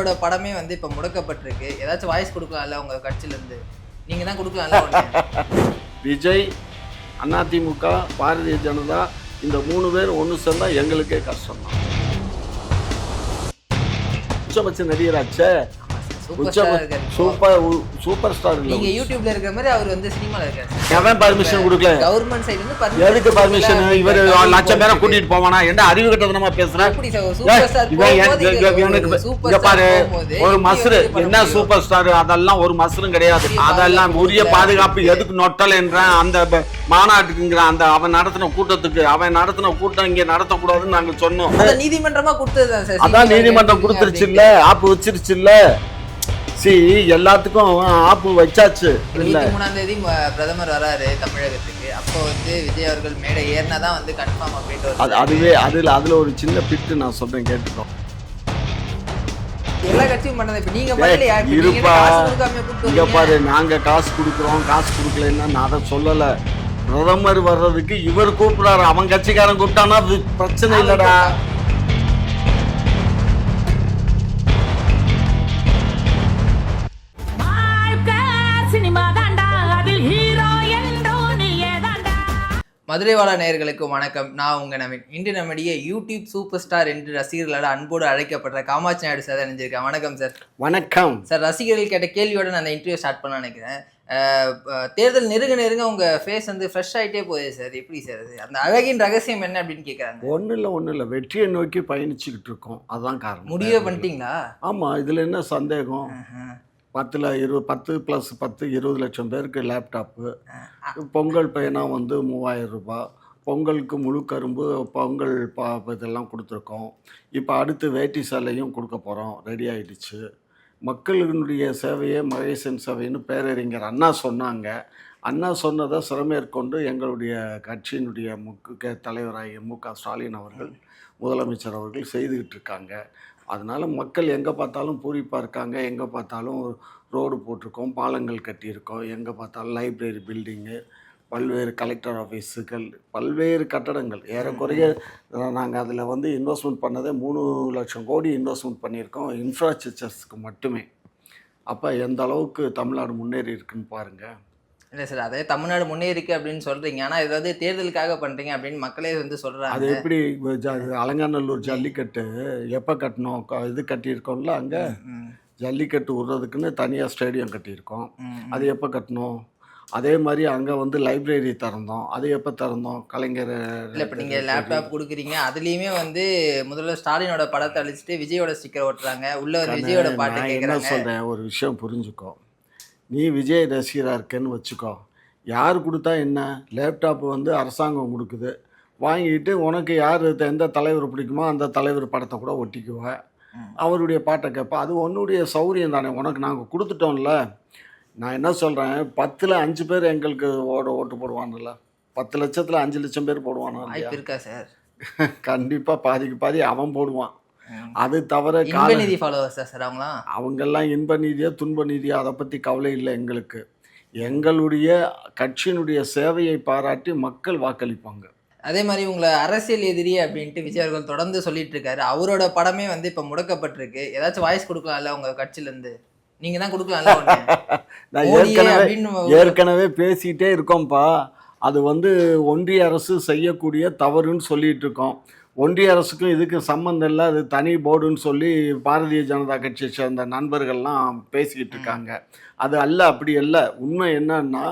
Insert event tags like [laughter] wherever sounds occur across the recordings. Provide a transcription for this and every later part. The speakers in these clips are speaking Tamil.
அவரோட படமே வந்து இப்போ முடக்கப்பட்டிருக்கு. ஏதாச்சும் வாய்ஸ் கொடுக்கலாம்ல உங்க கட்சியில இருந்து நீங்க தான் கொடுக்கலாம்ல விஜய் அதிமுக பாரதிய ஜனதா இந்த மூணு பேர் ஒன்று சேர்ந்தா எங்களுக்கே கஷ்டம் தான் உச்சபட்ச நடிகராச்சே. சூப்பர். சூப்பர் ஸ்டார் நீங்க யூடியூப்ல இருக்கிற மாதிரி அவர் வந்து சினிமால இருக்காரு. எவன் பர்மிஷன் கொடுக்கல? கவர்மெண்ட் சைடு இருந்து எதுக்கு பர்மிஷன் இவர் லட்சம் பேரை கூட்டிட்டு போவானா? என்ன அறிவு கட்டதனமா பேசுற? எப்படி சார் சூப்பர் பாரு ஒரு மசுரு என்ன. சூப்பர் ஸ்டார் அதெல்லாம் ஒரு மசுரும் கிடையாது. அதெல்லாம் உரிய. பாதுகாப்பு எதுக்கு நொட்டல் என்றான் அந்த மாநாட்டுக்குங்கிற அந்த அவன் நடத்தின கூட்டத்துக்கு அவன் நடத்தின கூட்டம் இங்க நடத்தக்கூடாதுன்னு நாங்க சொன்னோம். நீதிமன்றமா கொடுத்ததுதான் சார் அதான் நீதிமன்றம் கொடுத்துருச்சு இல்ல? ஆப்பு வச்சிருச்சு இல்ல? சி எல்லாத்துக்கும் ஆப்பு வச்சாச்சு. இருபத்தி மூணாம் தேதி பிரதமர் வராரு தமிழகத்துக்கு. அப்போ வந்து விஜய் அவர்கள் மேடை ஏறினா தான் வந்து கன்ஃபார்ம் அப்படின்ட்டு அது அதுவே அதுல அதுல ஒரு சின்ன பிட்டு நான் சொல்றேன் கேட்டுக்கோ. எல்லா கட்சியும் பண்ணது இப்ப இருப்பா. இங்க. பாரு நாங்க காசு கொடுக்குறோம் காசு கொடுக்கலன்னா நான் அதை சொல்லல. பிரதமர் வர்றதுக்கு இவர் கூப்பிடுறாரு. அவன் கட்சிக்காரன் கூப்பிட்டானா அது பிரச்சனை இல்லடா. மதுரை வாழ நேயர்களுக்கு வணக்கம். நான் உங்க நவீன். இன்று நம்முடைய யூடியூப் சூப்பர் ஸ்டார் என்று ரசிகர்களால் அன்போடு அழைக்கப்படுற காமாட்சி நாயுடு சார் இணைஞ்சிருக்கேன் வணக்கம் சார். வணக்கம். சார் ரசிகர்கள் கேட்ட கேள்வியோட நான் அந்த இன்டர்வியூ ஸ்டார்ட் பண்ண நினைக்கிறேன். தேர்தல் நெருங்க நெருங்க உங்க ஃபேஸ் வந்து ஃப்ரெஷ் ஆயிட்டே போகுது சார். எப்படி சார் அது? அந்த அழகின் ரகசியம் என்ன அப்படின்னு கேக்குறாங்க? ஒன்றும் இல்லை ஒன்றும் இல்லை. வெற்றியை நோக்கி பயணிச்சுக்கிட்டு இருக்கோம். அதான் காரணம். முடிவே பண்ணிட்டீங்களா? ஆமாம் இதில் என்ன சந்தேகம். பத்தில் இருபது பத்து ப்ளஸ் பத்து இருபது லட்சம் பேருக்கு லேப்டாப்பு பொங்கல் பையனா வந்து மூவாயிரம் ரூபாய். பொங்கலுக்கு முழு கரும்பு பொங்கல் பா இதெல்லாம் கொடுத்துருக்கோம். இப்போ அடுத்து வேட்டி சேலையும் கொடுக்க போகிறோம் ரெடி ஆயிடுச்சு. மக்களினுடைய சேவையே மகேசன் சேவைன்னு பேரறிஞர் அண்ணா சொன்னாங்க. அண்ணா சொன்னதை சிறமேற்கொண்டு எங்களுடைய கட்சியினுடைய முக்கிய தலைவராகிய மு க ஸ்டாலின் அவர்கள் முதலமைச்சர் அவர்கள் செய்துக்கிட்டு இருக்காங்க. அதனால் மக்கள் எங்கே பார்த்தாலும் பூரிப்பாக இருக்காங்க. எங்கே பார்த்தாலும் ரோடு போட்டிருக்கோம் பாலங்கள் கட்டியிருக்கோம். எங்கே பார்த்தாலும் லைப்ரரி பில்டிங்கு பல்வேறு கலெக்டர் ஆஃபீஸுகள் பல்வேறு கட்டடங்கள். ஏறக்குறைய நாங்கள் அதில் வந்து இன்வெஸ்ட்மெண்ட் பண்ணதே மூணு லட்சம் கோடி இன்வெஸ்ட்மெண்ட் பண்ணியிருக்கோம். இன்ஃப்ராஸ்ட்ரக்சர்ஸ்க்கு மட்டுமே. அப்போ எந்த அளவுக்கு தமிழ்நாடு முன்னேறி இருக்குன்னு பாருங்கள் இல்ல சார் அதே தமிழ்நாடு முன்னேறிக்கு அப்படின்னு சொல்றீங்க. ஆனா இது வந்து தேர்தலுக்காக பண்றீங்க அப்படின்னு மக்களே வந்து அது சொல்றாங்க எப்படி அலங்காநல்லூர் ஜல்லிக்கட்டு எப்போ கட்டணும்? இது கட்டியிருக்கோம்ல அங்கே? ஜல்லிக்கட்டு விடுறதுக்குன்னு தனியாக ஸ்டேடியம் கட்டியிருக்கோம். அது எப்போ கட்டணும்? அதே மாதிரி அங்கே வந்து லைப்ரரி திறந்தோம். அது எப்போ திறந்தோம்? கலைஞர் இல்ல இப்ப நீங்க லேப்டாப் கொடுக்குறீங்க. அதுலயுமே வந்து முதல்ல ஸ்டாலினோட படத்தை அழிச்சிட்டு விஜயோட ஸ்டிக்கர் ஓட்டுறாங்க. உள்ள விஜயோட பாட்டு என்ன சொல்கிறேன் ஒரு விஷயம் புரிஞ்சுக்கோ. நீ விஜய் ரசிகராக இருக்கேன்னு வச்சுக்கோ. யார் கொடுத்தா என்ன? லேப்டாப் வந்து அரசாங்கம் கொடுக்குது. வாங்கிட்டு உனக்கு யார் எந்த தலைவர் பிடிக்குமோ அந்த தலைவர் படத்தை கூட ஒட்டிக்குவேன் ம். அவருடைய பாட்டை கேட்பேன் அது உன்னுடைய சௌரியம் தானே. உனக்கு நாங்கள் கொடுத்துட்டோம்ல. நான் என்ன சொல்கிறேன் பத்தில் அஞ்சு பேர் எங்களுக்கு ஓட ஓட்டு போடுவானுல்ல பத்து லட்சத்தில் அஞ்சு லட்சம் பேர் போடுவானா இருக்கா சார்? கண்டிப்பாக பாதிக்கு பாதி அவன் போடுவான். அது தவிர இன்ப கால நிதி ஃபாலோவர்ஸா சார் அவங்களாம் அவங்கெல்லாம் இன்ப நீதியா துன்ப நீதியா அதை பற்றி கவலை இல்லை எங்களுக்கு. எங்களுடைய கட்சியினுடைய சேவையை பாராட்டி மக்கள் வாக்களிப்பாங்க. அதே மாதிரி உங்களை அரசியல் எதிரி அப்படின்ட்டு விஜய் அவர்கள் தொடர்ந்து சொல்லிட்டு இருக்காரு அவரோட படமே வந்து இப்ப முடக்கப்பட்டிருக்கு. ஏதாச்சும் வாய்ஸ் கொடுக்கலாம்ல உங்க கட்சியில இருந்து நீங்க தான் கொடுக்கலாம்ல ஒண்ணு. [laughs] நான் ஏற்கனவே அப்படின்னு ஏற்கனவே பேசிட்டே இருக்கோம்ப்பா. அது வந்து ஒன்றிய அரசு செய்யக்கூடிய தவறுன்னு சொல்லிட்டு இருக்கோம் ஒன்றிய அரசுக்கும் இதுக்கும் சம்மந்தம் இல்லை. அது தனி போர்டுன்னு சொல்லி பாரதிய ஜனதா கட்சியை சேர்ந்த நண்பர்கள்லாம் பேசிக்கிட்டு இருக்காங்க. அது அல்ல அப்படி அல்ல. உண்மை என்னன்னா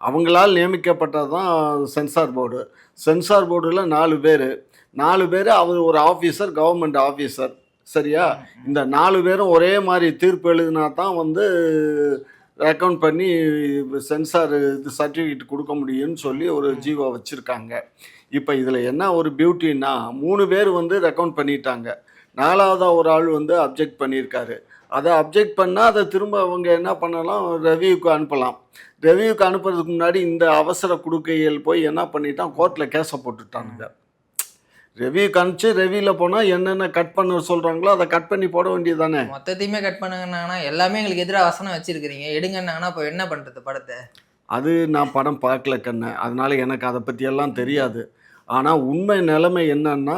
அவங்களால் நியமிக்கப்பட்டது தான் சென்சார் போர்டு. சென்சார் போர்டில் நாலு பேர். நாலு பேர் அவர் ஒரு ஆஃபீஸர் கவர்மெண்ட் ஆஃபீஸர் சரியா? இந்த நாலு பேரும் ஒரே மாதிரி தீர்ப்பு எழுதினா தான் வந்து ரெக்கவுண்ட் பண்ணி சென்சார் இது சர்டிஃபிகேட் கொடுக்க முடியும்னு சொல்லி ஒரு ஜீவோ வச்சுருக்காங்க. இப்போ இதில் என்ன ஒரு பியூட்டின்னா மூணு பேர் வந்து ரெக்கவுண்ட் பண்ணிட்டாங்க. நாலாவதாக ஒரு ஆள் வந்து அப்ஜெக்ட் பண்ணியிருக்காரு. அதை அப்ஜெக்ட் பண்ணால் அதை திரும்ப அவங்க என்ன பண்ணலாம்? ரெவியூக்கு அனுப்பலாம். ரெவியூக்கு அனுப்புறதுக்கு முன்னாடி இந்த அவசர கொடுக்கைகள் போய் என்ன பண்ணிட்டான்? கோர்ட்டில் கேஸை போட்டுட்டானுங்க. ரெவியூக்கு அனுப்பிச்சு ரெவியூவில் போனால் என்னென்ன கட் பண்ண சொல்கிறாங்களோ அதை கட் பண்ணி போட வேண்டியது தானே மொத்தத்தையுமே கட் பண்ணுங்கன்னா எல்லாமே எங்களுக்கு எதிராக வசனம் வச்சிருக்கிறீங்க. எடுங்கன்னாங்கன்னா இப்போ என்ன பண்றது படத்தை? அது நான் படம் பார்க்கல கண்ணு. அதனால எனக்கு அதை பற்றியெல்லாம் தெரியாது. ஆனால் உண்மை நிலைமை என்னன்னா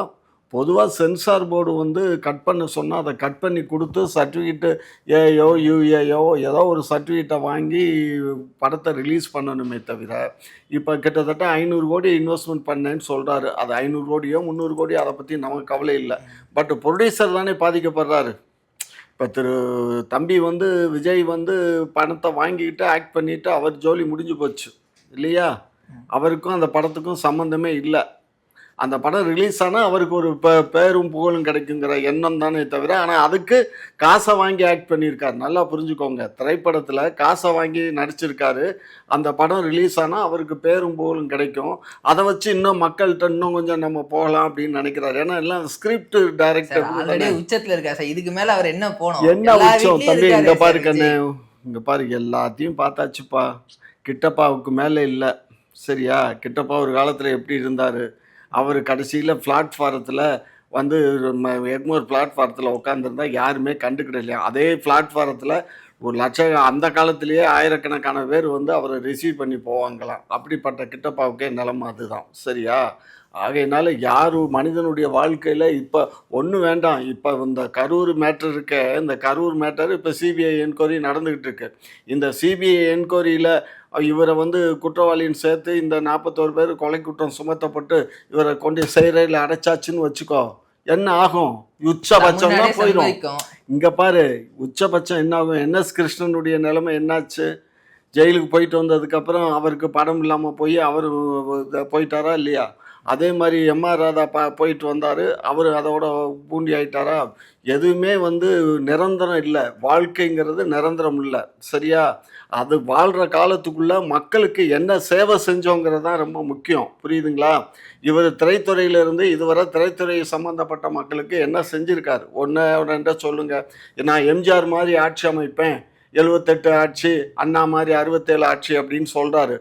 பொதுவாக சென்சார் போர்டு வந்து கட் பண்ண சொன்னால் அதை கட் பண்ணி கொடுத்து சர்டிஃபிகேட்டு ஏயோ யூஏயோ ஏதோ ஒரு சர்டிஃபிகேட்டை வாங்கி படத்தை ரிலீஸ் பண்ணணுமே தவிர இப்போ கிட்டத்தட்ட ஐநூறு கோடி இன்வெஸ்ட்மெண்ட் பண்ணேன்னு சொல்கிறாரு அது ஐநூறு கோடியோ முந்நூறு கோடியோ அதை பற்றி நமக்கு கவலை இல்லை. பட் ப்ரொடியூசர் தானே பாதிக்கப்படுறாரு. இப்போ திரு தம்பி வந்து விஜய் வந்து பணத்தை வாங்கிக்கிட்டு ஆக்ட் பண்ணிவிட்டு அவர் ஜோலி முடிஞ்சு போச்சு. இல்லையா? அவருக்கும் அந்த படத்துக்கும் சம்மந்தமே இல்லை. அந்த படம் ரிலீஸ் ஆனால் அவருக்கு ஒரு பே பேரும் புகழும் கிடைக்குங்கிற எண்ணம் தானே தவிர ஆனால் அதுக்கு காசை வாங்கி ஆக்ட் பண்ணியிருக்காரு. நல்லா புரிஞ்சுக்கோங்க. திரைப்படத்தில் காசை வாங்கி நடிச்சிருக்காரு. அந்த படம் ரிலீஸ் ஆனால் அவருக்கு பேரும் புகழும் கிடைக்கும். அதை வச்சு இன்னும் மக்கள்கிட்ட இன்னும் கொஞ்சம் நம்ம போகலாம் அப்படின்னு நினைக்கிறாரு. ஏன்னா எல்லாம் ஸ்கிரிப்ட் டைரக்டர் உச்சத்துல இருக்கா சார். இதுக்கு மேல அவர் என்ன போனோம் என்ன உச்சம்? தம்பி இங்க இருக்காரே பாரு கண்ணு. இங்க பாரு எல்லாத்தையும் பார்த்தாச்சுப்பா. கிட்டப்பாவுக்கு மேலே இல்லை. சரியா? கிட்டப்பா ஒரு காலத்தில் எப்படி இருந்தார்? அவர் கடைசியில் பிளாட்ஃபாரத்தில் வந்து எக்மோர் பிளாட்ஃபாரத்தில் உட்காந்துருந்தா யாருமே கண்டுக்கிடலையா அதே பிளாட்ஃபாரத்தில் ஒரு லட்சம் அந்த காலத்திலேயே ஆயிரக்கணக்கான பேர் வந்து அவரை ரிசீவ் பண்ணி போவாங்களாம். அப்படிப்பட்ட கிட்டப்பாவுக்கே நிலமை அதுதான். சரியா? ஆகையினால யார் மனிதனுடைய வாழ்க்கையில் இப்போ ஒன்றும் வேண்டாம். இப்போ இந்த கரூர் மேட்டர் இருக்க இந்த கரூர் மேட்டர் இப்போ சிபிஐ என்கொயரி நடந்துக்கிட்டு இருக்கு. இந்த சிபிஐ என்கொயரியில் இவரை வந்து குற்றவாளின்னு சேர்த்து இந்த நாற்பத்தோரு பேர் கொலை குற்றம் சுமத்தப்பட்டு இவரை கொண்டு சிறையில் அடைச்சாச்சுன்னு வச்சுக்கோ. என்ன ஆகும்? உச்சபட்சம் முன்னாடியே தான் போயிடும். இங்கே பாரு உச்சபட்சம் என்ன ஆகும்? என்எஸ் கிருஷ்ணனுடைய நிலைமை என்னாச்சு? ஜெயிலுக்கு போயிட்டு வந்ததுக்கப்புறம் அவருக்கு படம் இல்லாமல் போய் அவர் போயிட்டாரா இல்லையா? அதே மாதிரி எம்ஆர் ராதா பா போயிட்டு வந்தார். அவர் அதோட பூண்டி ஆயிட்டாரா? எதுவுமே வந்து நிரந்தரம் இல்லை. வாழ்க்கைங்கிறது நிரந்தரம் இல்லை. சரியா? அது வாழ்கிற காலத்துக்குள்ளே மக்களுக்கு என்ன சேவை செஞ்சோங்கிறது தான் ரொம்ப முக்கியம். புரியுதுங்களா? இவர் திரைத்துறையிலிருந்து இதுவரை திரைத்துறை சம்மந்தப்பட்ட மக்களுக்கு என்ன செஞ்சுருக்காரு? ஒன்று ரெண்டா சொல்லுங்கள் நான் எம்ஜிஆர் மாதிரி ஆட்சி அமைப்பேன். எழுபத்தெட்டு ஆட்சி அண்ணா மாதிரி அறுபத்தேழு ஆட்சி அப்படின்னு சொல்கிறாரு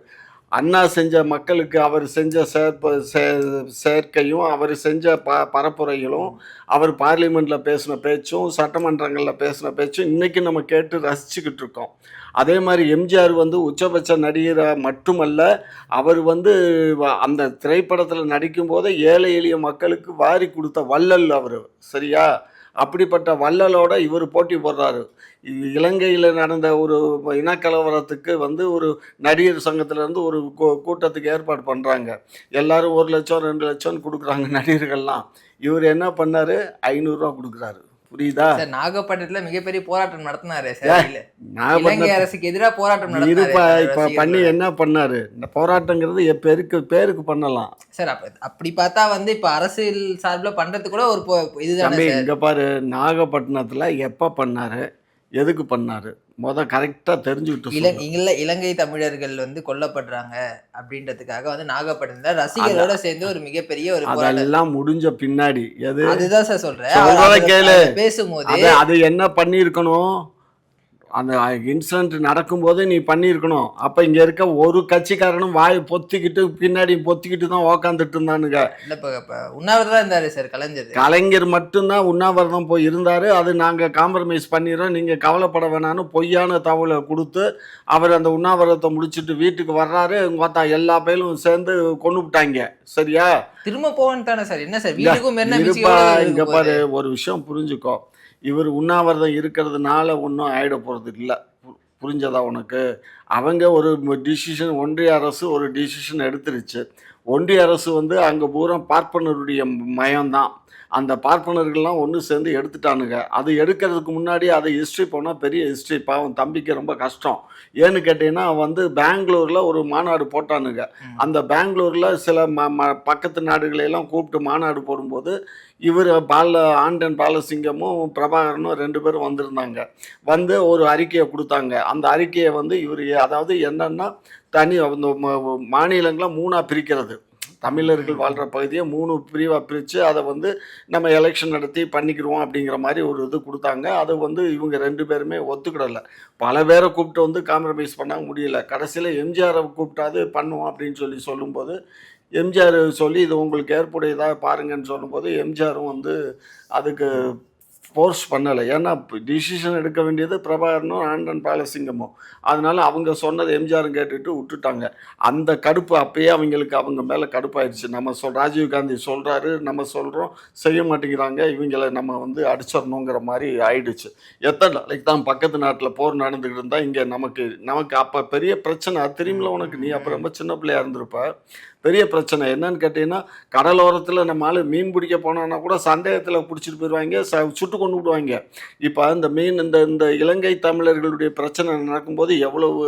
அண்ணா செஞ்ச மக்களுக்கு அவர் செஞ்ச செயற்ப செ- செயற்கையும் அவர் செஞ்ச ப பரப்புரைகளும் அவர் பார்லிமெண்ட்டில் பேசின பேச்சும் சட்டமன்றங்களில் பேசின பேச்சும் இன்றைக்கி நம்ம கேட்டு ரசிச்சுக்கிட்டு இருக்கோம். அதே மாதிரி எம்ஜிஆர் வந்து உச்சபட்ச நடிகராக மட்டுமல்ல அவர் வந்து அந்த திரைப்படத்தில் நடிக்கும்போதே ஏழை எளிய மக்களுக்கு வாரி கொடுத்த வள்ளல் அவர். சரியா? அப்படிப்பட்ட வள்ளலோட இவர் போட்டி போடுறாரு. இ- இலங்கையில் நடந்த ஒரு இனக்கலவரத்துக்கு வந்து ஒரு நடிகர் சங்கத்திலேருந்து ஒரு கூட்டத்துக்கு ஏற்பாடு பண்ணுறாங்க எல்லாரும் ஒரு லட்சம் ரெண்டு லட்சம் கொடுக்குறாங்க நடிகர்கள்லாம். இவர் என்ன பண்ணாரு? ஐநூறுரூவா கொடுக்குறாரு. புரியுதா? சார் நாகப்பட்டினத்துல மிகப்பெரிய போராட்டம் நடத்தினாரு இலங்கை அரசுக்கு எதிராக போராட்டம் நடத்தினாரு இப்போ பண்ணி. என்ன பண்ணாரு? இந்த போராட்டங்கிறது பேருக்கு பேருக்கு பண்ணலாம். சார் அப்ப அப்படி பார்த்தா வந்து இப்ப அரசியல் சார்புல பண்றது கூட ஒரு இதுதானே இங்க பாரு நாகப்பட்டினத்துல எப்ப பண்ணாரு? எதுக்கு பண்ணாரு முத கரெக்டா தெரிஞ்சுக்கிட்டு இல. இல்ல இலங்கை தமிழர்கள் வந்து கொல்லப்படுறாங்க அப்படின்றதுக்காக வந்து நாகப்பட்டினத்துல ரசிகர்களோட சேர்ந்து ஒரு மிகப்பெரிய ஒரு அதெல்லாம் முடிஞ்ச பின்னாடி எது அதுதான் சார். அதுல பேசும்போது அது என்ன பண்ணியிருக்கணும் அந்த இன்சிடென்ட் நடக்கும்போது நீ பண்ணியிருக்கணும். அப்போ இங்கே இருக்க ஒரு கட்சிக்காரனும் வாயை பொத்திக்கிட்டு பின்னாடி பொத்திக்கிட்டு தான் உக்காந்துட்டு இருந்தானுங்க. இல்ல இப்ப இப்ப உண்ணாவிரதம் இருந்தாரு சார் கலைஞர். கலைஞர் மட்டும்தான் உண்ணாவிரதம் போய் இருந்தார். அது நாங்கள் காம்ப்ரமைஸ் பண்ணிடுறோம். நீங்கள் கவலைப்பட வேணாம்னு பொய்யான தகவலை கொடுத்து அவர் அந்த உண்ணாவிரதத்தை முடிச்சுட்டு வீட்டுக்கு வர்றாரு. பார்த்தா எல்லா பேரும் சேர்ந்து கொண்டு விட்டாங்க. சரியா? திரும்ப போவேன்னு தானே சார்? என்ன சார்? வீட்டுக்கும் இங்க பாரு? ஒரு விஷயம் புரிஞ்சுக்கோ. இவர் உண்ணாவிரதம் இருக்கிறதுனால ஒன்றும் ஆகிட போகிறது இல்லை. புரிஞ்சதா உனக்கு? அவங்க ஒரு டிசிஷன் ஒன்றிய அரசு ஒரு டிசிஷன் எடுத்துருச்சு. ஒன்றிய அரசு வந்து அங்கே பூரா பார்ப்பனருடைய மயம்தான். அந்த பார்ப்பனர்கள்லாம் ஒன்று சேர்ந்து எடுத்துட்டானுங்க. அது எடுக்கிறதுக்கு முன்னாடி அதை ஹிஸ்ட்ரி போனால் பெரிய ஹிஸ்ட்ரி பாவம் தம்பிக்கு ரொம்ப கஷ்டம். ஏன்னு கேட்டீங்கன்னா வந்து பெங்களூரில் ஒரு மாநாடு போட்டானுங்க. அந்த பெங்களூரில் சில ம ம பக்கத்து நாடுகளையெல்லாம் கூப்பிட்டு மாநாடு போடும்போது இவர் பால ஆண்டன் பாலசிங்கமும் பிரபாகரனும் ரெண்டு பேரும் வந்திருந்தாங்க. வந்து ஒரு அறிக்கையை கொடுத்தாங்க. அந்த அறிக்கையை வந்து இவர் அதாவது என்னன்னா தனி மாநிலங்களை மூணாக பிரிக்கிறது. தமிழர்கள் வாழ்கிற பகுதியை மூணு பிரிவாக பிரித்து அதை வந்து நம்ம எலெக்ஷன் நடத்தி பண்ணிக்கிடுவோம் அப்படிங்கிற மாதிரி ஒரு இது கொடுத்தாங்க. அதை வந்து இவங்க ரெண்டு பேருமே ஒத்துக்கிடலை. பல பேரை கூப்பிட்டு வந்து காம்ப்ரமைஸ் பண்ண முடியல. கடைசியில் எம்ஜிஆரை கூப்பிட்டாது பண்ணுவோம் அப்படின்னு சொல்லி சொல்லும்போது எம்ஜிஆர் சொல்லி இது உங்களுக்கு ஏற்புடையதாக பாருங்கன்னு சொல்லும்போது எம்ஜிஆரும் வந்து அதுக்கு ஃபோர்ஸ் பண்ணலை. ஏன்னா டிசிஷன் எடுக்க வேண்டியது பிரபாகரனும் ஆண்டன் பாலசிங்கமும். அதனால அவங்க சொன்னது எம்ஜிஆரும் கேட்டுட்டு விட்டுட்டாங்க. அந்த கடுப்பு அப்பயே அவங்களுக்கு அவங்க மேலே கடுப்பாயிடுச்சு நம்ம சொல் ராஜீவ் காந்தி சொல்கிறாரு நம்ம சொல்கிறோம் செய்ய மாட்டேங்கிறாங்க இவங்களை நம்ம வந்து அடிச்சிடணுங்கிற மாதிரி ஆயிடுச்சு. எத்தனை நாளைக்கு தான் பக்கத்து நாட்டில் போர் நடந்துக்கிட்டு இருந்தால் இங்கே நமக்கு நமக்கு அப்போ பெரிய பிரச்சனை. திரும்பில உனக்கு நீ அப்போ ரொம்ப சின்ன பிள்ளையாக இருந்திருப்ப. பெரிய பிரச்சனை. என்னன்னு கேட்டிங்கன்னா கடலோரத்தில் நம்ம ஆளு மீன் பிடிக்க போனோன்னா கூட சந்தேகத்தில் பிடிச்சிட்டு போயிடுவாங்க ச சுட்டு கொண்டு விடுவாங்க. இப்போ இந்த மீன் இந்த இந்த இலங்கை தமிழர்களுடைய பிரச்சனை நடக்கும்போது எவ்வளவு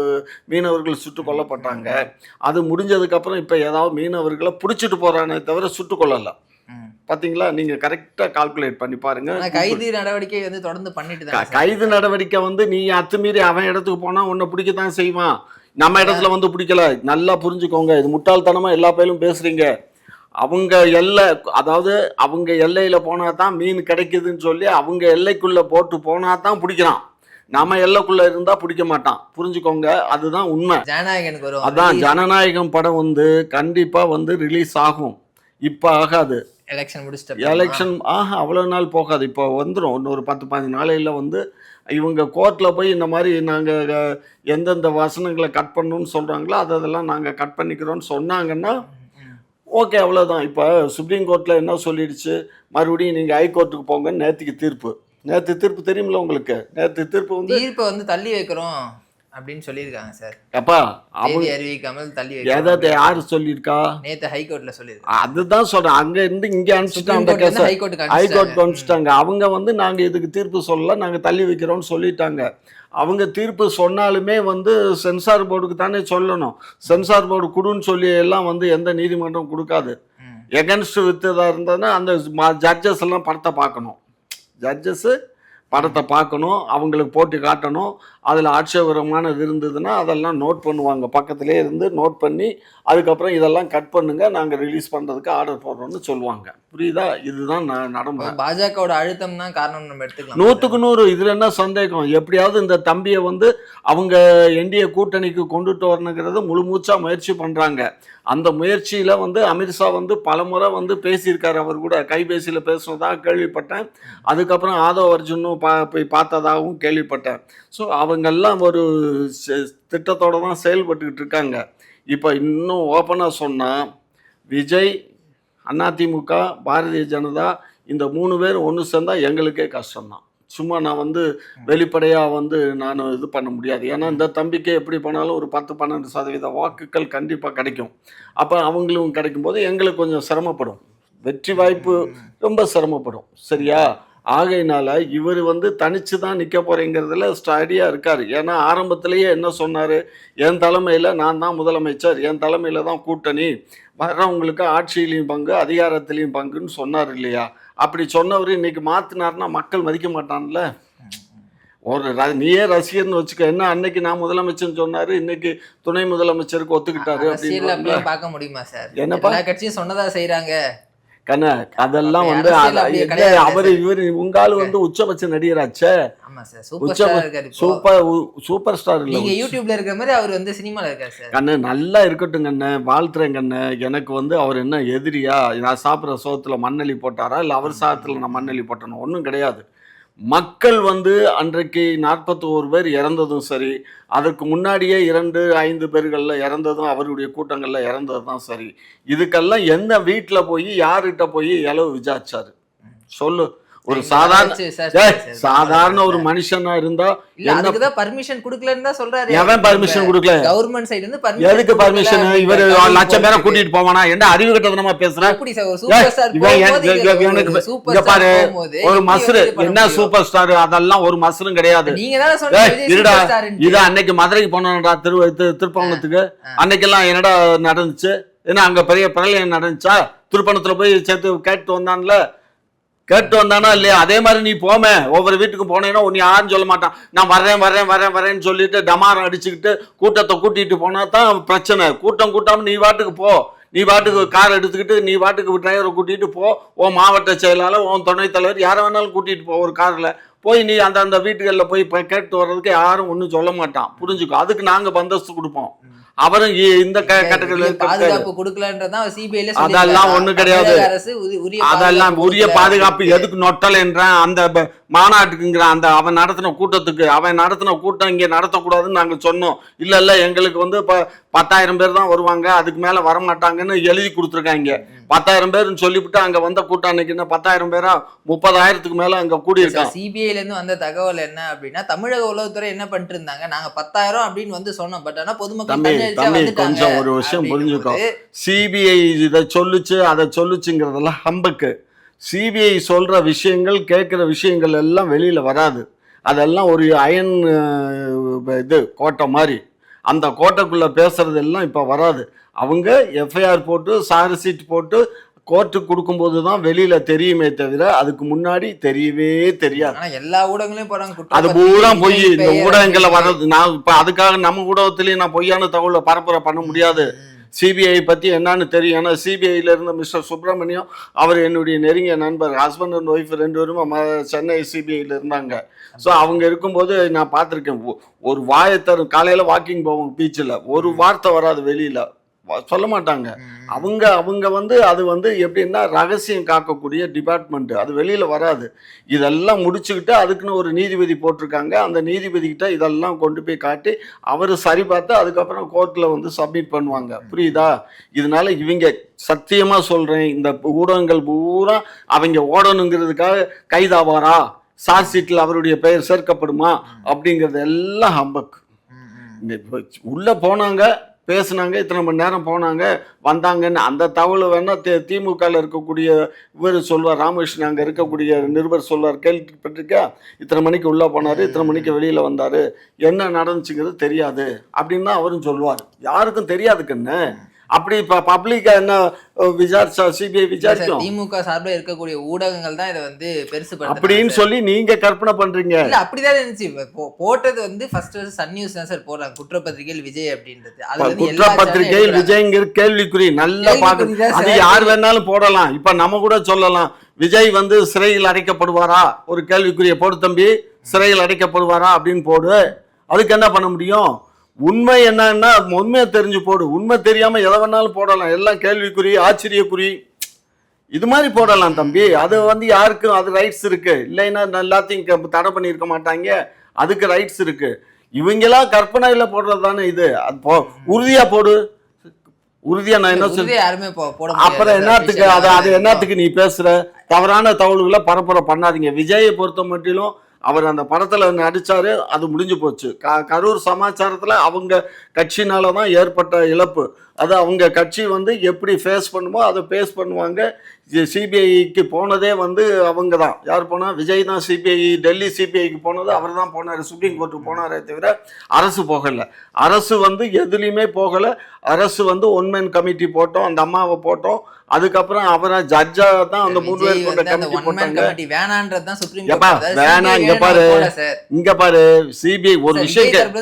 மீனவர்கள் சுட்டு கொல்லப்பட்டாங்க? அது முடிஞ்சதுக்கப்புறம் இப்போ ஏதாவது மீனவர்களை பிடிச்சிட்டு போகிறானே தவிர சுட்டு கொல்லலை. பார்த்தீங்களா நீங்கள் கரெக்டாக கால்குலேட் பண்ணி பாருங்க. ஆனா கைது நடவடிக்கை வந்து தொடர்ந்து பண்ணிட்டு தான் கைது நடவடிக்கை வந்து நீ அத்துமீறி அவன் இடத்துக்கு போனா உன்னை பிடிக்கத்தான் செய்வான். நம்ம இடத்துல வந்து பிடிக்கல. நல்லா புரிஞ்சுக்கோங்க. இது முட்டாள்தனமா எல்லா பேரும் பேசுறீங்க. அவங்க எல்லை அதாவது அவங்க எல்லையில போனா தான் மீன் கிடைக்குதுன்னு சொல்லி அவங்க எல்லைக்குள்ள போட்டு போனா தான் பிடிக்கிறான். நம்ம எல்லைக்குள்ள இருந்தா பிடிக்க மாட்டான். புரிஞ்சுக்கோங்க. அதுதான் உண்மை. ஜனநாயகனுக்கு அதான் ஜனநாயகம் படம் வந்து கண்டிப்பா வந்து ரிலீஸ் ஆகும். இப்ப ஆகாது. எலெக்ஷன் முடிச்சிட்டு எலெக்ஷன் ஆஹா அவ்வளோ நாள் போகாது. இப்போ வந்துடும் இன்னொரு பத்து பதினஞ்சு நாளையில் வந்து இவங்க கோர்ட்டில் போய் இந்த மாதிரி நாங்கள் எந்தெந்த வசனங்களை கட் பண்ணணும்னு சொல்கிறாங்களோ அதை அதெல்லாம் நாங்கள் கட் பண்ணிக்கிறோம்னு சொன்னாங்கன்னா ஓகே அவ்வளோதான் இப்போ சுப்ரீம் கோர்ட்டில் என்ன சொல்லிடுச்சு? மறுபடியும் நீங்கள் ஹைகோர்ட்டுக்கு போங்கன்னு நேற்றுக்கு தீர்ப்பு. நேற்று தீர்ப்பு தெரியுமில்ல உங்களுக்கு? நேற்று தீர்ப்பு வந்து தீர்ப்பை வந்து தள்ளி வைக்கிறோம். அப்படின்னு சொல்லியிருக்காங்க சார். அப்பா அவங்க அறிவிக்காமல் தள்ளி வைக்கிறோம் யார் சொல்லியிருக்கா? நேத்து ஹைகோர்ட்ல சொல்லியிருக்காங்க. அதுதான் சொல்கிறேன் அங்கே இருந்து இங்கே கோர்ட்ல கேஸை ஹைகோர்ட் அனுப்பிச்சிட்டாங்க. அனுப்பிச்சிட்டாங்க. அவங்க வந்து நாங்கள் இதுக்கு தீர்ப்பு சொல்லல நாங்கள் தள்ளி வைக்கிறோம்னு சொல்லிட்டாங்க. அவங்க தீர்ப்பு சொன்னாலுமே வந்து சென்சார் போர்டுக்கு தானே சொல்லணும். சென்சார் போர்டு கொடுன்னு சொல்லி எல்லாம் வந்து எந்த நீதிமன்றம் கொடுக்காது. எகன்ஸ்ட் வித்ததாக இருந்ததுன்னா அந்த ஜட்ஜஸ் எல்லாம் படத்தை பார்க்கணும். ஜட்ஜஸ்ஸு படத்தை பார்க்கணும். அவங்களுக்கு போட்டு காட்டணும். அதில் ஆட்சேபகரமானது இருந்ததுன்னா அதெல்லாம் நோட் பண்ணுவாங்க. பக்கத்திலே இருந்து நோட் பண்ணி அதுக்கப்புறம் இதெல்லாம் கட் பண்ணுங்க நாங்கள் ரிலீஸ் பண்ணுறதுக்கு ஆர்டர் போடுறோம்னு சொல்லுவாங்க. புரியுதா? இதுதான் நடைமுறை. பாஜகவோட அழுத்தம் தான் காரணம் நம்ம எடுத்துக்கலாம். நூற்றுக்கு நூறு இதில் என்ன சந்தேகம்? எப்படியாவது இந்த தம்பியை வந்து அவங்க என்டிஏ கூட்டணிக்கு கொண்டுட்டு வரணுங்கிறது முழு மூச்சா முயற்சி பண்ணுறாங்க அந்த முயற்சியில் வந்து அமித்ஷா வந்து பலமுறை வந்து பேசியிருக்காரு. அவர் கூட கைபேசியில் பேசுனதாக கேள்விப்பட்டேன். அதுக்கப்புறம் ஆதவ் அர்ஜுனும் பா போய் பார்த்ததாகவும் கேள்விப்பட்டேன். ஸோ அவங்கெல்லாம் ஒரு திட்டத்தோடு தான் செயல்பட்டுக்கிட்டு இருக்காங்க. இப்போ இன்னும் ஓப்பனாக சொன்னால் விஜய் அதிமுக பாரதிய ஜனதா இந்த மூணு பேர் ஒன்று சேர்ந்தால் எங்களுக்கே கஷ்டம்தான். சும்மா நான் வந்து வெளிப்படையாக வந்து நான் இது பண்ண முடியாது. ஏன்னா இந்த தம்பிக்கே எப்படி போனாலும் ஒரு பத்து பன்னெண்டு சதவீத வாக்குகள் கண்டிப்பாக கிடைக்கும். அப்போ அவங்களும் கிடைக்கும்போது எங்களுக்கு கொஞ்சம் சிரமப்படும். வெற்றி வாய்ப்பு ரொம்ப சிரமப்படும். சரியா? ஆகையினால இவர் வந்து தனிச்சு தான் நிற்க போறேங்கிறதுல ஸ்டடியாக இருக்கார். ஏன்னா ஆரம்பத்திலேயே என்ன சொன்னார்? என் தலைமையில் நான் தான் முதலமைச்சர். என் தலைமையில் தான் கூட்டணி. வர்றவங்களுக்கு ஆட்சியிலையும் பங்கு அதிகாரத்திலையும் பங்குன்னு சொன்னார் இல்லையா? அப்படி சொன்னவர் இன்னைக்கு மாற்றினார்னா மக்கள் மதிக்க மாட்டான்ல. ஒரு ர- நீயே ரசிகர்னு வச்சுக்க. என்ன அன்னைக்கு நான் முதலமைச்சர்னு சொன்னாரு? இன்னைக்கு துணை முதலமைச்சருக்கு ஒத்துக்கிட்டாரு அப்படின்னு பார்க்க முடியுமா சார்? எல்லா கட்சியும் சொன்னதா செய்யறாங்க கண்ணா அதெல்லாம் வந்து அவரு இவரு உங்காலு வந்து உச்சபட்ச நடிகராச்சே. சூப்பர். சூப்பர் ஸ்டார் இல்ல நீங்க யூடியூப்ல இருக்கிற மாதிரி அவர் வந்து சினிமால இருக்காரு சார். கண்ணு நல்லா இருக்கட்டும் கண்ணு வாழ்த்துறேன் கண்ணு. எனக்கு வந்து அவர் என்ன எதிரியா? நான் சாப்பிட்ற சோத்துல மண்ணெளி போட்டாரா? இல்லை அவர் சாதத்தில் நான் மண்ணெளி போட்டேன்னு ஒன்றும் கிடையாது. மக்கள் வந்து அன்றைக்கு நாற்பத்தி ஒரு பேர் இறந்ததும் சரி அதற்கு முன்னாடியே இரண்டு ஐந்து பேர்களில் இறந்ததும் அவருடைய கூட்டங்களில் இறந்தது தான் சரி. இதுக்கெல்லாம் எந்த வீட்டில் போய் யார்கிட்ட போய் இளவு விசாரிச்சார்? சொல்லு. ஒரு சாதாரண சாதாரண ஒரு. மனுஷனா இருந்தா அதுக்கு தான் பர்மிஷன் குடுக்கலன்னு தான் சொல்றாரு. எவன் பர்மிஷன் கொடுக்கல? கவர்மெண்ட் சைடு இருந்து எதுக்கு பர்மிஷன் இவர் லட்சம் பேரை கூட்டிட்டு போவானா? என்ன அறிவு கட்டணமா பேசுற? எப்படி சார் ஒரு சூப்பர் பாரு, ஒரு மசுரு. என்ன? சூப்பர் ஸ்டார் அதெல்லாம் ஒரு மசுரும் கிடையாது. நீங்க தானே ஏய், சொன்னீங்க இருடா. இது அன்னைக்கு மதுரைக்கு போனோம்டா திரு திரு- திருப்பவனத்துக்கு. அன்னைக்கெல்லாம் என்னடா நடந்துச்சு? ஏன்னா அங்க பெரிய பிரளயம் நடந்துச்சா? திருப்பணத்துல போய் சேர்த்து கேட்டு வந்தான்ல. கேட்டு வந்தானா இல்லையா? அதே மாதிரி நீ போமே. ஒவ்வொரு வீட்டுக்கும் போனேன்னா உன்னை யாரும் சொல்ல மாட்டான். நான் வரேன் வரேன் வரேன் வரேன்னு சொல்லிட்டு டமாரம் அடிச்சுக்கிட்டு கூட்டத்தை கூட்டிட்டு போனா தான் பிரச்சனை. கூட்டம் கூட்டாம நீ வாட்டுக்கு போ. நீ பாட்டுக்கு கார் எடுத்துக்கிட்டு நீ பாட்டுக்கு டிரைவரை கூட்டிட்டு போ. உன் மாவட்ட செயலாளர் உன் துணைத் தலைவர் யாரை வேணாலும் கூட்டிட்டு போ ஒரு காரில். போய் நீ அந்த அந்த வீட்டுகளில் போய் கேட்டு வர்றதுக்கு யாரும் ஒன்றும் சொல்ல மாட்டான். புரிஞ்சுக்கோ. அதுக்கு நாங்கள் பந்தஸ்து கொடுப்போம். அவரும் இந்த க- உரிய கேட்டகரியில் இருக்காரு பாதுகாப்பு கொடுக்கலன்றதான் சிபிஐல அதெல்லாம் ஒண்ணும் கிடையாது. அதெல்லாம் உரிய பாதுகாப்பு. எதுக்கு நொட்டலைன்றான் அந்த மாநாட்டுக்குங்கிற அந்த அவன் நடத்தின கூட்டத்துக்கு அவன் நடத்தின கூட்டம் இங்கே நடத்தக்கூடாதுன்னு நாங்கள் சொன்னோம் இல்ல இல்ல எங்களுக்கு வந்து இப்போ பத்தாயிரம் பேர் தான் வருவாங்க அதுக்கு மேல வரமாட்டாங்கன்னு எழுதி கொடுத்துருக்காங்க பத்தாயிரம் பேர்னு சொல்லிவிட்டு அங்க வந்த கூட்டம் அன்னைக்கு என்ன பத்தாயிரம் பேரா? முப்பதாயிரத்துக்கு மேல அங்க கூடியிருக்கான் சிபிஐல இருந்து வந்த தகவல் என்ன அப்படின்னா தமிழக உளவுத்துறை என்ன பண்ணிட்டு இருந்தாங்க நாங்க பத்தாயிரம் அப்படின்னு வந்து சொன்னோம். பட் ஆனா பொதுமக்கள் தம்பி வந்துட்டாங்க. கொஞ்சம் ஒரு விஷயம் புரிஞ்சுக்கோ. சிபிஐ இதை சொல்லுச்சு அதை சொல்லுச்சுங்கிறதெல்லாம் ஹம்புக்கு. சிபிஐ சொல்ற விஷயங்கள் கேட்குற விஷயங்கள் எல்லாம் வெளியில வராது. அதெல்லாம் ஒரு அயன் இது கோட்டை மாதிரி. அந்த கோட்டைக்குள்ள பேசுறது எல்லாம் இப்போ வராது. அவங்க எஃப்ஐஆர் போட்டு சார்ஜ் ஷீட் போட்டு கோர்ட்டுக்கு கொடுக்கும்போது தான் வெளியில தெரியுமே தவிர அதுக்கு முன்னாடி தெரியவே தெரியாது. எல்லா ஊடகங்களையும் போறாங்க அது பூரா பொய். இந்த ஊடகங்கள்ல வர்றது நான் இப்ப அதுக்காக நம்ம ஊடகத்திலயும் நான் பொய்யான தகவலை பரப்புரை பண்ண முடியாது. சிபிஐ பத்தி என்னன்னு தெரியும். ஏன்னா சிபிஐல இருந்த மிஸ்டர் சுப்பிரமணியம் அவர் என்னுடைய நெருங்கிய நண்பர். ஹஸ்பண்ட் அண்ட் ஒய்ஃப் ரெண்டு பேரும் ம- சென்னை சிபிஐல இருந்தாங்க. ஸோ அவங்க இருக்கும்போது நான் பார்த்துருக்கேன். ஒரு வாயை தரும். காலையில வாக்கிங் போவோம் பீச்சில் ஒரு வார்த்தை வராது வெளியில. சொல்ல மாட்டாங்க. அவங்க அவங்க வந்து அது வந்து எப்படின்னா ரகசியம் காக்கக்கூடிய டிபார்ட்மெண்ட். அது வெளியில வராது. இதெல்லாம் முடிச்சுக்கிட்டு அதுக்குன்னு ஒரு நீதிபதி போட்டிருக்காங்க. அந்த நீதிபதி கிட்ட இதெல்லாம் கொண்டு போய் காட்டி அவர் சரி பார்த்து அதுக்கப்புறம் கோர்ட்டில் வந்து சப்மிட் பண்ணுவாங்க. புரியுதா? இதனால இவங்க சத்தியமா சொல்றேன். இந்த ஊடகங்கள் பூரா அவங்க ஓடணுங்கிறதுக்காக கைதாவாரா? சார்ஜ் ஷீட்டில் அவருடைய பெயர் சேர்க்கப்படுமா? அப்படிங்கிறது எல்லாம் ஹம்பக் உள்ள போனாங்க. பேசுனாங்க இத்தனை மணி நேரம் போனாங்க வந்தாங்கன்னு அந்த தகவல் வேணால் தி திமுகவில் இருக்கக்கூடிய இவர் சொல்வார் ராமகிருஷ்ணன் அங்கே இருக்கக்கூடிய நிருபர் சொல்வார் கேள்விப்பட்டிருக்கா இத்தனை மணிக்கு உள்ளே போனார் இத்தனை மணிக்கு வெளியில் வந்தார் என்ன நடந்துச்சுங்கிறது தெரியாது அப்படின்னு தான் அவரும் சொல்லுவார் யாருக்கும் தெரியாதுக்குன்னு அப்படி இப்போ பப்ளிக்கா என்ன விசாரிச்சா சிபிஐ சார், விசாரிக்கும்? திமுக சார்பில் இருக்கக்கூடிய ஊடகங்கள் தான் இதை வந்து பெருசு அப்படின்னு சொல்லி நீங்க கற்பனை பண்றீங்க. இல்ல அப்படிதான் இருந்துச்சு. போட்டது வந்து ஃபர்ஸ்ட் சன் நியூஸ் தான் சார் போடுறாங்க. குற்றப்பத்திரிகையில் விஜய் அப்படின்றது. அது வந்து எல்லா குற்றப்பத்திரிகை channel விஜய்ங்கிற கேள்விக்குறி நல்லா தான் அது. யார் வேணாலும் போடலாம். இப்ப நம்ம கூட சொல்லலாம். விஜய் வந்து சிறையில் அடைக்கப்படுவாரா? ஒரு கேள்விக்குரிய போடு தம்பி. சிறையில் அடைக்கப்படுவாரா அப்படின்னு போடு. அதுக்கு என்ன பண்ண முடியும்? உண்மை என்னன்னா உண்மையை தெரிஞ்சு போடு. உண்மை தெரியாம எதை வேணாலும் போடலாம். எல்லாம் கேள்விக்குறி ஆச்சரியக்குறி. இது மாதிரி போடலாம் தம்பி. அது வந்து யாருக்கும் அது ரைட்ஸ் இருக்கு. இல்லைன்னா எல்லாத்தையும் தடை பண்ணியிருக்க மாட்டாங்க. அதுக்கு ரைட்ஸ் இருக்கு. இவங்கெல்லாம் கற்பனையில போடுறது தானே இது. அது போ உறுதியா போடு. உறுதியா நான் என்ன சொல்றேன் அப்புறம். என்னத்துக்கு அது அது என்னத்துக்கு நீ பேசுற? தவறான தகவல்களை பரப்புரை பண்ணாதீங்க. விஜயை பொறுத்த மட்டிலும் அவர் அந்த படத்தில் நடிச்சாரு அது முடிஞ்சு போச்சு. க- கரூர் சமாச்சாரத்தில் அவங்க கட்சினால தான் ஏற்பட்ட இழப்பு. அது அவங்க கட்சி வந்து எப்படி ஃபேஸ் பண்ணுமோ அதை ஃபேஸ் பண்ணுவாங்க. சிபிஐக்கு போனதே வந்து அவங்க தான். யார் போனா? விஜய் தான் சிபிஐ டெல்லி சிபிஐக்கு போனது அவர் தான் போனார். சுப்ரீம் கோர்ட்டுக்கு போனாரே தவிர அரசு போகல. அரசு வந்து எதுலேயுமே போகல. அரசு வந்து ஒன்மேன் கமிட்டி போட்டோம் அந்த அம்மாவை போட்டோம். அதுக்கப்புறம் அவரை ஜட்ஜா தான் அந்த மூணு பேர் கொண்ட கமிட்டி போட்டாங்க. வேணான்றது தான் சுப்ரீம் வேணாம், இங்க பாரு. இங்க பாரு சிபிஐ ஒரு விஷயம்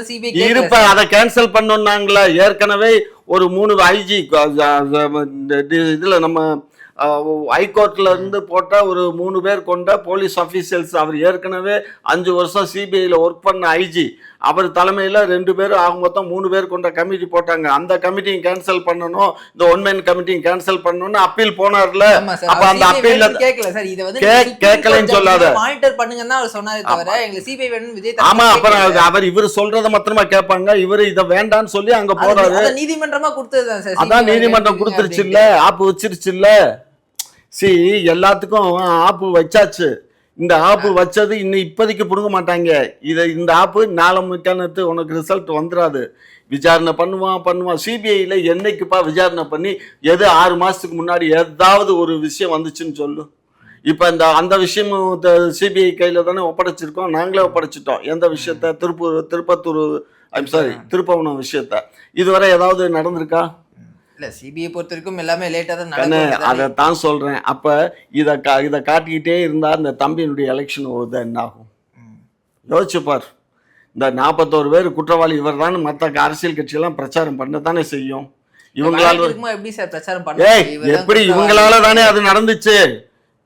இருப்ப. அதை கேன்சல் பண்ணோம்னாங்களா. ஏற்கனவே ஒரு மூணு ஐஜி இதுல நம்ம ஹைகோர்ட்ல இருந்து போட்ட ஒரு மூணு பேர் கொண்ட போலீஸ் அஃபீஷியல்ஸ் அவர் ஏற்கனவே அஞ்சு வருஷம் சிபிஐல ஒர்க் பண்ண ஐஜி அவர் தலைமையில ரெண்டு பேரும் ஆக மொத்தம் மூணு பேர் கொண்ட கமிட்டி போட்டாங்க. அந்த கமிட்டியும் கேன்சல் பண்ணணும். இந்த ஒன்மேன் கமிட்டியும் கேன்சல் பண்ணணும்னு அப்பீல் போனார்ல. அப்ப அந்த அப்பீல்ல கேட்கல சார். இதை வந்து கேட்கலைன்னு சொல்லாத. monitor பண்ணுங்கன்னு அவர் சொன்னாரே தவிர, விஜய் ஆமா அப்புறம். அவர் இவர் சொல்றத மாத்திரமா கேட்பாங்க. இவரு இத வேண்டான்னு சொல்லி அங்க போறாரு. நீதிமன்றமா கொடுத்ததுதான் சார். அதான் நீதிமன்றம் கொடுத்துருச்சு இல்ல. ஆப்பு வச்சிருச்சு இல்ல. சி எல்லாத்துக்கும் ஆப்பு வச்சாச்சு. இந்த ஆப்பு வச்சது இன்னும் இப்போதைக்கு பிடுங்க மாட்டாங்க. இதை இந்த ஆப்பு நாளை முக்கானத்து உனக்கு ரிசல்ட் வந்துடாது விசாரணை பண்ணுவான் பண்ணுவான் சிபிஐயில் என்னைக்குப்பா விசாரணை பண்ணி எது ஆறு மாதத்துக்கு முன்னாடி ஏதாவது ஒரு விஷயம் வந்துச்சுன்னு சொல்லு. இப்போ இந்த அந்த விஷயமும் சிபிஐ கையில் தானே ஒப்படைச்சிருக்கோம். நாங்களே ஒப்படைச்சிட்டோம். எந்த விஷயத்த? திருப்பூர் திருப்பத்தூர் ஐம் சாரி திருப்பவனம் விஷயத்த. இதுவரை ஏதாவது நடந்திருக்கா? இல்ல சிபிஐ பொறுத்த வரைக்கும் எல்லாமே லேட்டா தான் அதை தான் சொல்றேன். அப்ப இதை கா இதை காட்டிக்கிட்டே இருந்தா இந்த தம்பியினுடைய எலெக்ஷன் வருது என்ன ஆகும் யோசிச்சு பார். இந்த நாற்பத்தோரு பேர் குற்றவாளி இவர் தான் மற்ற அரசியல் கட்சியெல்லாம் பிரச்சாரம் பண்ண தானே செய்யும். இவங்களால எப்படி சார் பிரச்சாரம் பண்ண எப்படி. இவங்களால தானே அது நடந்துச்சு?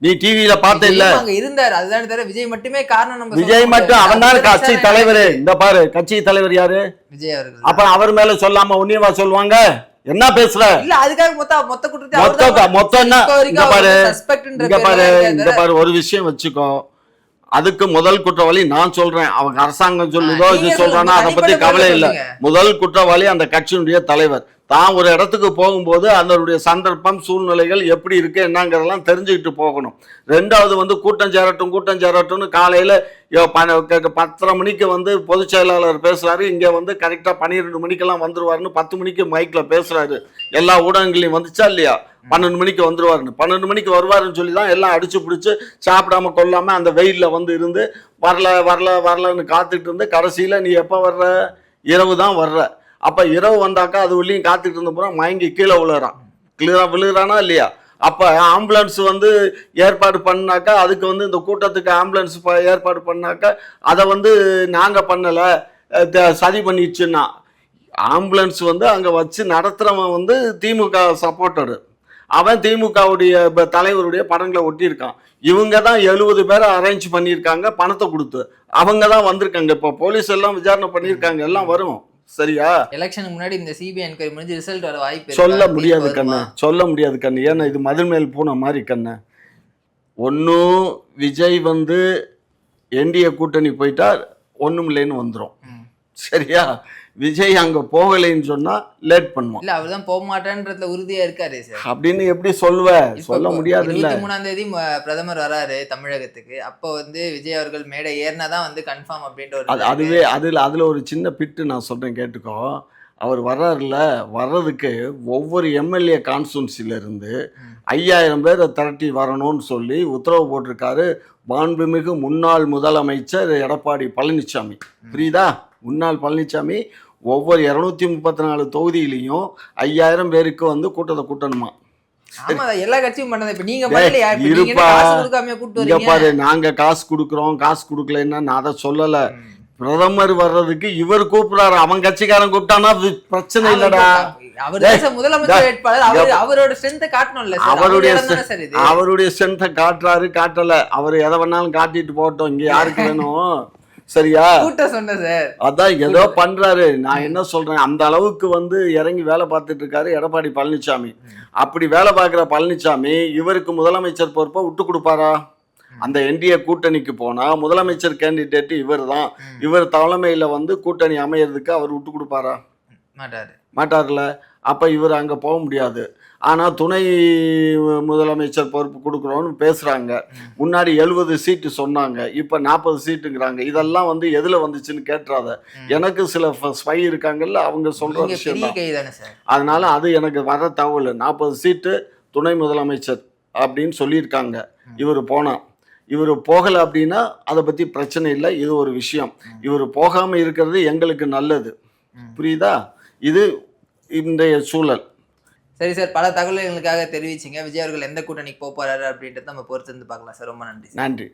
நீ டிவியில பார்த்த இல்ல. இருந்தாரு. அதுதான் தவிர விஜய் மட்டுமே காரணம் நம்ம விஜய் மட்டும். அவன் தான் கட்சி தலைவர். இந்த பாரு கட்சி தலைவர் யாரு? விஜய் அவர்கள் அப்ப அவர் மேல சொல்லாம உன்னியவா சொல்லுவாங்க? என்ன பேசுற? இல்ல அதுக்காக மொத்த மொத்த குற்றத்தை மொத்த மொத்தம் என்ன? இங்க பாரு இங்க பாரு. இங்க பாரு ஒரு விஷயம் வச்சுக்கோ. அதுக்கு முதல் குற்றவாளி நான் சொல்றேன். அவங்க அரசாங்கம் சொல்லுதோ இது சொல்றானா அதை. பத்தி கவலை இல்ல. முதல் குற்றவாளி அந்த கட்சியினுடைய தலைவர். தான் ஒரு இடத்துக்கு போகும்போது அதனுடைய சந்தர்ப்பம் சூழ்நிலைகள் எப்படி இருக்கு என்னங்கிறதெல்லாம் தெரிஞ்சுக்கிட்டு போகணும். ரெண்டாவது வந்து கூட்டம் சேரட்டும் கூட்டம் சேரட்டும்னு காலையில் க- பத்தரை மணிக்கு வந்து பொதுச் செயலாளர் பேசுகிறாரு இங்கே வந்து கரெக்டாக பன்னிரெண்டு மணிக்கெல்லாம் வந்துருவாருன்னு பத்து மணிக்கு மைக்கில் பேசுகிறாரு எல்லா ஊடகங்களையும் வந்துச்சா இல்லையா? பன்னெண்டு மணிக்கு வந்துடுவாருன்னு பன்னெண்டு மணிக்கு வருவாருன்னு சொல்லி தான் எல்லாம் அடிச்சு பிடிச்சி சாப்பிடாம கொல்லாமல் அந்த வெயிலில் வந்து இருந்து வரல வரல வரலன்னு காத்துட்டு இருந்து கடைசியில் நீ எப்போ வர்ற? இரவு தான் வர்ற. அப்போ இரவு வந்தாக்கா அது உள்ளேயும் காத்துட்டு இருந்த பூரா மயங்கி கீழே விழுறான். கிளியராக விழுகிறானா இல்லையா? அப்போ ஆம்புலன்ஸ் வந்து ஏற்பாடு பண்ணாக்கா அதுக்கு வந்து இந்த கூட்டத்துக்கு ஆம்புலன்ஸ் ப- ஏற்பாடு பண்ணாக்கா அதை வந்து நாங்கள் பண்ணலை. த- சதி பண்ணிடுச்சுன்னா. ஆம்புலன்ஸ் வந்து அங்கே வச்சு நடத்துகிறவன் வந்து திமுக சப்போர்ட்டரு அவன் திமுகவுடைய தலைவருடைய படங்களை ஒட்டியிருக்கான். இவங்க தான் எழுபது பேரை அரேஞ்ச் பண்ணியிருக்காங்க பணத்தை கொடுத்து. அவங்க தான் வந்திருக்காங்க. இப்போ போலீஸ் எல்லாம் விசாரணை பண்ணியிருக்காங்க. எல்லாம் வரும் சரியா எலெக்ஷனுக்கு முன்னாடி இந்த சிபிஐ என்கொயரி முடிஞ்சு ரிசல்ட் வர வாய்ப்பு? சொல்ல முடியாது? கண்ணு சொல்ல முடியாது கண்ணு ஏன்னா இது மதில் மேல் பூனை மாதிரி கண்ணு ஒன்றும் விஜய் வந்து என்டிஏ கூட்டணி போயிட்டா ஒன்றும் இல்லைன்னு வந்துடும். சரியா? விஜய் அங்கே போகலைன்னு சொன்னால் லேட் பண்ணுவான். இல்ல அவர்தான் போக மாட்டேன்றதுல உறுதியா இருக்காரு சார். அப்படின்னு எப்படி சொல்லுவ? சொல்ல முடியாது இல்ல மூணாம் தேதி பிரதமர் வராரு தமிழகத்துக்கு. அப்போ வந்து விஜய் அவர்கள் மேடை ஏறினாதான் வந்து கன்ஃபார்ம் அப்படின்ற ஒரு அது அதுவே அதில் அதில் ஒரு சின்ன பிட்டு நான் சொல்கிறேன் கேட்டுக்கோ. அவர் வர்றாருல வர்றதுக்கு ஒவ்வொரு எம்எல்ஏ இருந்து ம். ஐயாயிரம் பேரை திரட்டி வரணும்னு சொல்லி உத்தரவு போட்டிருக்காரு. மாண்புமிகு முன்னாள் முதலமைச்சர் எடப்பாடி பழனிசாமி புரியுதா? முன்னாள் பழனிசாமி ஒவ்வொரு இரநூத்தி முப்பத்தி நாலு தொகுதியிலையும் ஐயாயிரம் பேருக்கு வந்து கூட்டத்தை கூட்டணுமா. ஆமா எல்லா கட்சியும் பண்ணது. இப்ப நீங்க நீங்க. காசு பாரு நாங்க கொடுக்குறோம் காசு கொடுக்கலன்னா நான் அதை சொல்லல. பிரதமர் வர்றதுக்கு இவர் கூப்பிடுறாரு. அவன் கட்சிக்காரன் கூப்பிட்டானா வி- பிரச்சனை இல்லடா. அவருடைய ஸ்ட்ரென்த்தை காட்டுறாரு காட்டல. அவர் எதை வேணாலும் காட்டிட்டு போகட்டும். இங்க யாருக்கு வேணும்? சரியா? சொன்ன சார். அதான் ஏதோ பண்றாரு. நான் என்ன சொல்றேன்? அந்த அளவுக்கு வந்து இறங்கி வேலை பார்த்துட்டு இருக்காரு எடப்பாடி பழனிசாமி அப்படி வேலை பார்க்குற பழனிசாமி இவருக்கு முதலமைச்சர் பொறுப்பை விட்டு கொடுப்பாரா? அந்த என்டிஏ கூட்டணிக்கு போனா முதலமைச்சர் கேண்டிடேட் இவர் தான். இவர் தலைமையில வந்து கூட்டணி அமையறதுக்கு அவர் விட்டு கொடுப்பாரா? மாட்டாரு. மாட்டார்ல அப்ப இவர் அங்க போக முடியாது. ஆனா துணை முதலமைச்சர் பொறுப்பு கொடுக்குறோன்னு பேசுறாங்க. முன்னாடி எழுபது சீட்டு சொன்னாங்க. இப்ப நாற்பது சீட்டுங்கிறாங்க. இதெல்லாம் வந்து எதுல வந்துச்சுன்னு கேட்டுறாத. எனக்கு சில ஸ்பை இருக்காங்கல்ல அவங்க நீங்க விஷயம் அதனால அது எனக்கு வர தகவல் நாற்பது சீட்டு துணை முதலமைச்சர் அப்படின்னு சொல்லியிருக்காங்க. இவர் போனா. இவர் போகலை அப்படின்னா அதை பத்தி பிரச்சனை இல்லை. இது ஒரு விஷயம். இவர் போகாம இருக்கிறது எங்களுக்கு நல்லது. புரியுதா? இது இன்றைய சூழல். சரி சார் பல தகவல்களுக்காக தெரிவிச்சிங்க. விஜய் அவர்கள் எந்த கூட்டணிக்கு போக போறாரு அப்படின்றத நம்ம பொறுத்து இருந்து பார்க்கலாம் சார். ரொம்ப நன்றி. நன்றி.